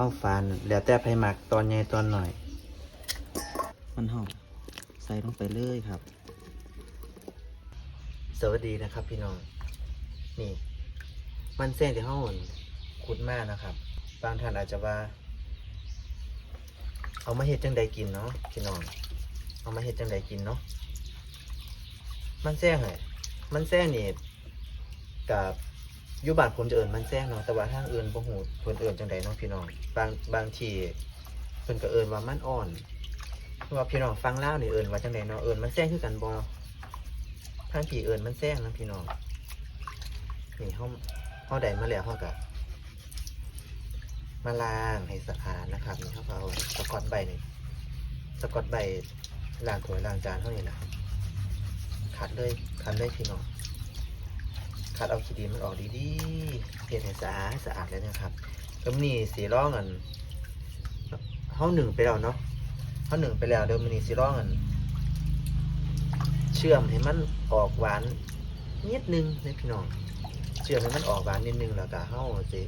เอาฟานแล้วแต่ไผหมักตอนใหญ่ตอนหน่อย มันหอมใส่ลงไปเลยครับ สวัสดีนะครับ พี่น้อง นี่ มันเส้นที่ห้องขุดมากนะครับ บางท่านอาจจะว่า เอามาเฮ็ดจังใดกินเนาะพี่น้อง เอามาเฮ็ดจังใดกินเนาะ มันแซ่เหรอมันแซ่นี่กับ อยุบานผมจะเอินมันแซ่เนาะแต่ว่าทางเอินบ่ฮู้เพิ่นเอินจังใดเนาะพี่น้องบางบางทีเพิ่นก็เอินว่ามันอ่อนเพราะว่าพี่น้องฟังลาวนี่เอินว่าจังใดเนาะเอินมันแซ่คือกันบ่ทางพี่เอินมันแซ่นะพี่น้องนี่เฮาเฮาได้มาแล้วเฮาก็มาล้างให้สะอาดนะครับนี่เฮาก็เอาสกอตใบนี่สกอตใบล้างถ้วยล้างจานเท่านี้นะครับขัดเลยขัดเลยพี่น้อง ขัดเอาขี้ดินมันออกดีๆเปลี่ยนให้สะอาดสะอาดเลยนะครับแล้วนี่สีร่องอันเฮาหนึ่งไปแล้วเนาะเฮาหนึ่งไปแล้วเดี๋ยวมันนี่สีร่องอันเชื่อมให้มันออกหวานนิดนึงนะพี่น้องเชื่อมให้มันออกหวานนิดนึงแล้วก็เฮาสิ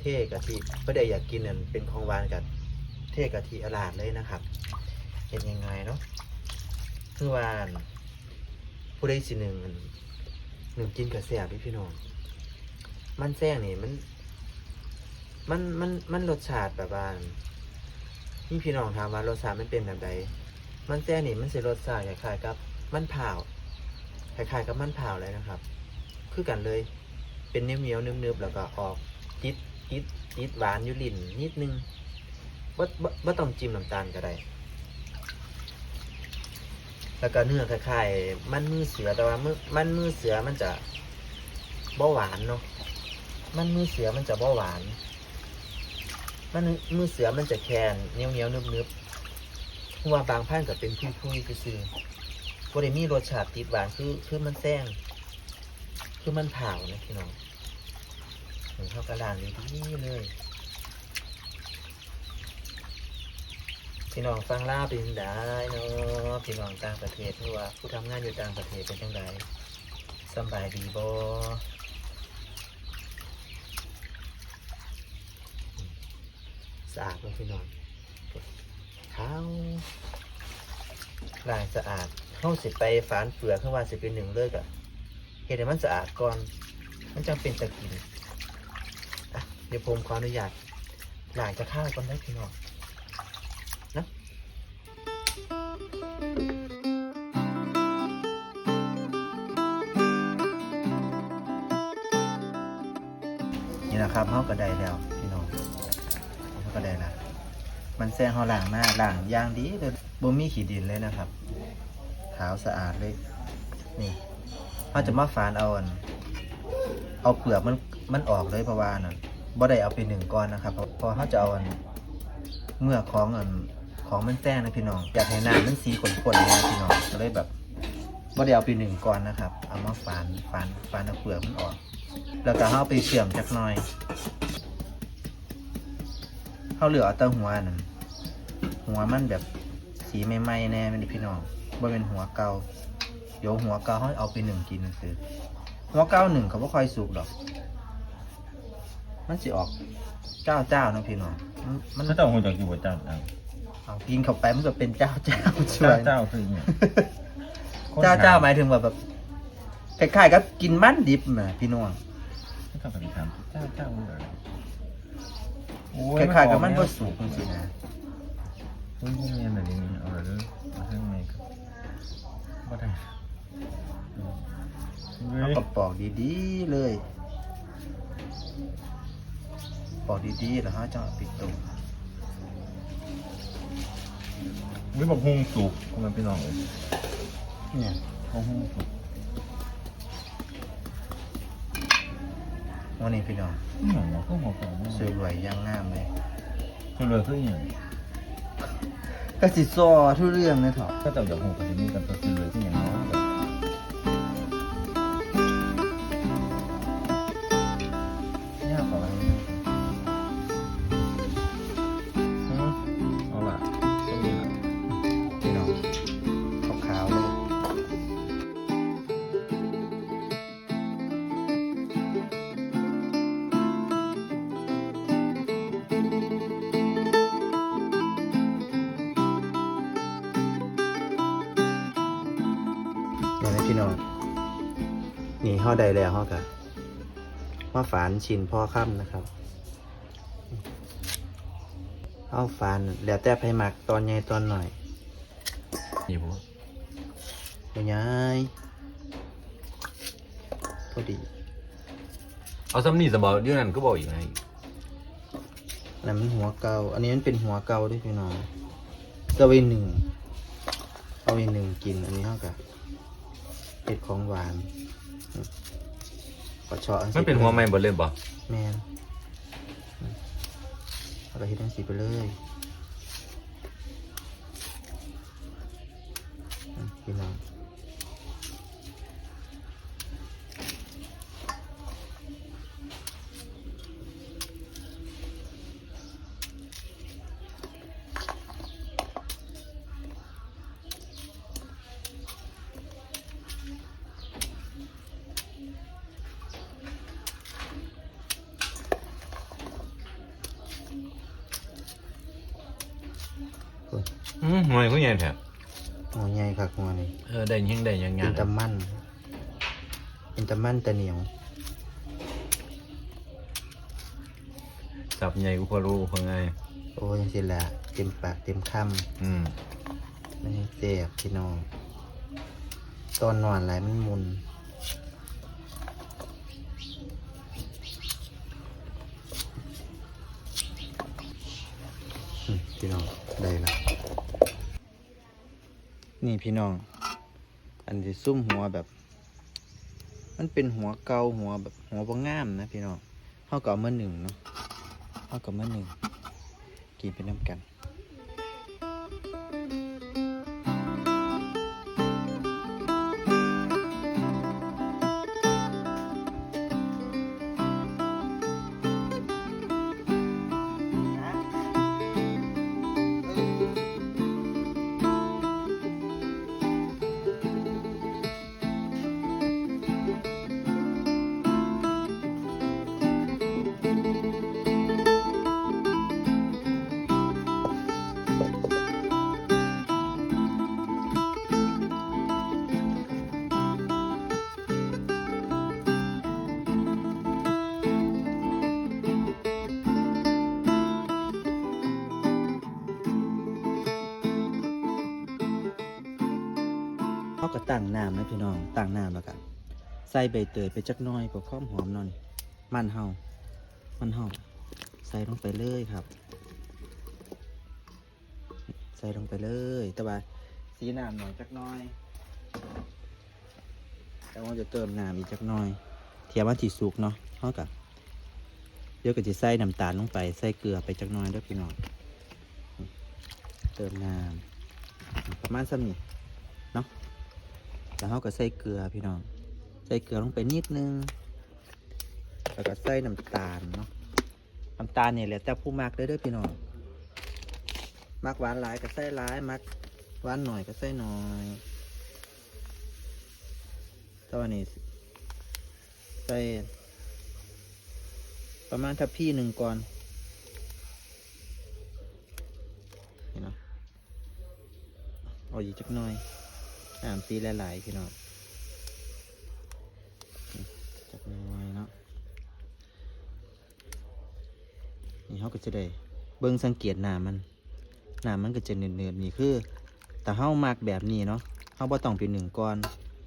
เทกะทิเพื่อได้อยากกินอันเป็นของหวานกับเทกะทิอลาดเลยนะครับ เป็นยังไงเนาะคือว่านผู้ใดสิหนึ่ง หนึ่งกินกับแซ่บเด้อพี่น้อง มันแซ่งนี่มัน มันมันมันรสชาติแบบว่านี่พี่น้องถามว่ารสชาติมันเป็นแบบใดมันแซ่งนี่มันสิรสชาติคล้ายๆกับ มันเผาวคล้ายๆกับมันเผาวเลยนะครับ คือกันเลย เป็นเนื้อเงี้ยวๆเนึบๆแล้วก็ออกจิตจิตจิตหวานอยุลินนิดนึงบ่บ่บ่ต้องจิ้มน้ำตาลก็ได้ แล้วก็เนื้อคล้ายๆมันมือเสือแต่ว่ามือมันมือเสือมันจะบ่หวานเนาะมันมือเสือมันจะบ่หวาน มันมือเสือมันจะแคนเหนียวเหนียวนึบนึบๆเพราะว่าบางพันธุ์ก็เป็นพุยพุยๆซื่อๆบ่ได้มีรสชาติติดหวานคือคือมันแซงคือมันเผานะพี่น้องเหมือนข้าวกระลานดีเลย พี่น้องฟังล่าวเป็นได้เนาะพี่น้องต่างประเทศหรือว่าผู้ทำงานอยู่ต่างประเทศเป็นจังไดสบายดีบ่สะอาดบ่พี่น้องขาวล้างสะอาดเฮาสิไปฝานเปลือกคือว่าสิเป็นหนึ่งเลยก็เฮ็ดให้มันสะอาดก่อน มันจังเป็นตะกินอะเดี๋ยวผมขออนุญาตล้างจะข้าวก่อนได้พี่น้อง นี่นะครับเขาก็ได้แล้วพี่น้องเขาก็ได้ละมันแซงเขาล้างหน้าล้างอย่างดีเลยบ่มีขีดินเลยนะครับ ขาวสะอาดเลย นี่เขาจะมาฝานเอาอันเอาเปลือกมันมันออกเลยเพราะว่านั่นบ่ได้เอาไปหนึ่งก้อนนะครับเพราะเพราะเขาจะเอาอันเมื่อของอันของมันแจ้งนะพี่น้องอยากให้น้ำมันสีขนๆนะพี่น้องก็เลยแบบ บ่ได้เอาไปหนึ่งก้อนนะครับ เอามาฝานฝานฝานเอาเปลือกมันออก แล้วก็เอาไปเชื่อมจักหน่อยเขาเหลือเอาแต่หัวนั่นหัวมันแบบสีใหม่ๆแน่ไม่ได้พี่น้องบ่เป็นหัวเก่าเดี๋ยวหัวเก่าเขาเอาไปหนึ่งกินคือหัวเก่าหนึ่งเขาบ่ค่อยสุกหรอก มันสิออกเจ้าเจ้าๆนะพี่น้องมันมันถ้าเจ้าคงจะอยู่กับเจ้าเจ้าเอากินเข้าไปมันก็เป็นเจ้าเจ้าๆช่วเจ้าย เจ้าคือเนี่ย เจ้าเจ้าหมายถึงแบบแบบคล้ายๆกับกินมันดิบนะพี่น้องเจ้าปฏิธรรมเจ้าเจ้าเลยโอ้คล้ายๆกับมันบ่สุกจริงๆนะโอ้ยพวกเมียแบบนี้เอาเลยเอาข้างในครับบ่ได้เฮ้แล้วยก็ปอกดีๆเลย ปอกดีๆแล้วฮะจะเอาปิดตรงวิบอกฮุงสุกคุณมันพี่น้องเลย เนี่ยเขาฮุงสุกวันนี้พี่น้องนี่หรอก็หัวกล่องสวยรวยย่างงามเลยคือเลยคืออย่างก็สิซอทุกเรื่องเลยเถอะถ้าเจ้าอยากหูกับที่นี่กันก็คือเลยคืออย่างน้อยย นี่เฮาได้แล้วเฮาก็มาฝานชิ้นพอค่ำนะครับเอาฝานแล้วแต่ไผมักตอนใหญ่ตอนหน่อยนี่บ่บ่ใหญ่พอดี เอาซ้ำนี่สมบ่อยู่นั่นก็บอกอีกไงอันนั้นมันหัวเก่าอันนี้มันเป็นหัวเก่าด้วยพี่น้องก็เอาไว้หนึ่งเอาไว้หนึ่งกินอันนี้เท่ากับเห็ดของหวานอืม ก็เชาะอันมันเป็นหัวใหม่บ่เล่นบ่แมนอืมเอาไปเห็ดทั้งสีไปเลยอืมพี่น้อง อืมหน่วยผู้ใหญ่แท้หัวใหญ่คักหัวนี่เออได้ยังได้ยังเป็งานนตะมันเป็นตะมันตะเหนียวสับใหญ่กูพอรู้พอไงโอ้ยยังสิละเต็มปากเต็มคอืมำมันยังเจ็บพี่น้องตอนนอนไหลายมันมุนอืมพี่น้องได้ละ นี่พี่น้อง อันที่ซุ่มหัวแบบ มันเป็นหัวเกาหัวแบบหัวบางามนะพี่น้องเท่ากับเมื่อหนึ่งเนาะเท่ากับเมื่อหนึ่งกินเป็นน้ำกัน เขาก็ตั้งน้ำนะพี่น้องตั้งน้ำแล้วก็ใส่ใบเตยไปจักน้อยเพื่อความหอมหนอนมันเฮามันเฮาใส่ลงไปเลยครับ ใส่ลงไปเลย แต่ว่าสีน้ำหน่อยจักน้อยแต่ว่าจะเติมน้ำอีกจักน้อยเทียมว่าจีสุกเนาะเท่ากับเดี๋ยวก็จะใส่น้ำตาลลงไปใส่เกลือไปจักน้อยด้วยพี่น้องเติมน้ำประมาณสักนี้ แล้วเราก็ใส่เกลือพี่น้อง ใส่เกลือลงไปนิดนึง แล้วก็ใส่น้ำตาลเนาะ น้ำตาลเนี่ยแหละแต่ผู้มักเด้ด้อพี่น้องมักหวานหลายก็ใส่หลาย มักหวานหน่อยก็ใส่หน่อยแตอนนี้ใส่ประมาณทัพพี่หนึ่งก่อนเอาอีกจักหน่อย น้ำตีหลายๆพี่น้องจักหน้อยเนาะนี่เขาก็จะได้เบิ่งสังเกตหน้ำมันหน้ำมันก็จะเนืดๆนี่คือแต่เฮามักแบบนี้เนาะเฮาบ่ต้องเป็นหนึ่งก้อน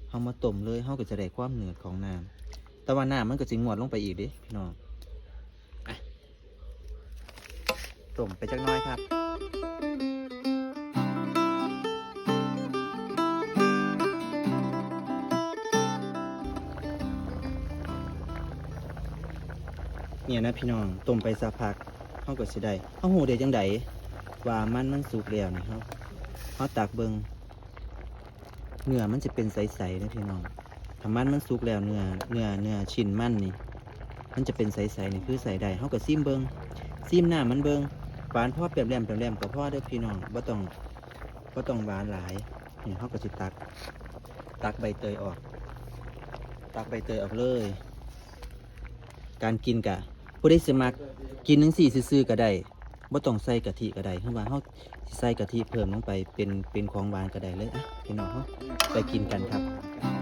เฮามาต้มเลยเฮาก็จะได้ความเนืดของน้ำแต่ว่าน้ำมันก็สิงวดลงไปอีกดิพี่น้องอะต้มไปจักน้อยครับ เนี่ยนะพี่น้องต้มไปสักพักเขาก็สิได้เขาหูได้จังไดว่ามันมันสุกแล้วนี่เขาเขาตักเบิงเนื้อมันจะเป็นใสๆนะพี่น้องถ้ามันมันสุกแล้วเนื้อเนื้อเนื้อชิ้นมันนี่ มันจะเป็นใสๆนี่คือใส่ได้เขาก็ซิมเบิงซิมหน้ามันเบิงหวานพ่อเปรียบแหลมเปรียบแหลมกับพ่อเด้อพี่น้องว่ต้องว่ต้องหวานหลายนี่เขาก็สิตัก ตักใบเตยออก ตักใบเตยออกเลย การกินกะ ผู้ได้สมัครกินหนึ่งสี่ซื้อๆก็ได้บ่ต้องใส่กะทิก็ได้เพราะว่าเฮาสิใส่กะทิเพิ่มลงไปเป็นเป็นของหวานก็ได้เลยอะพี่น้องเฮาไปกินกันครับ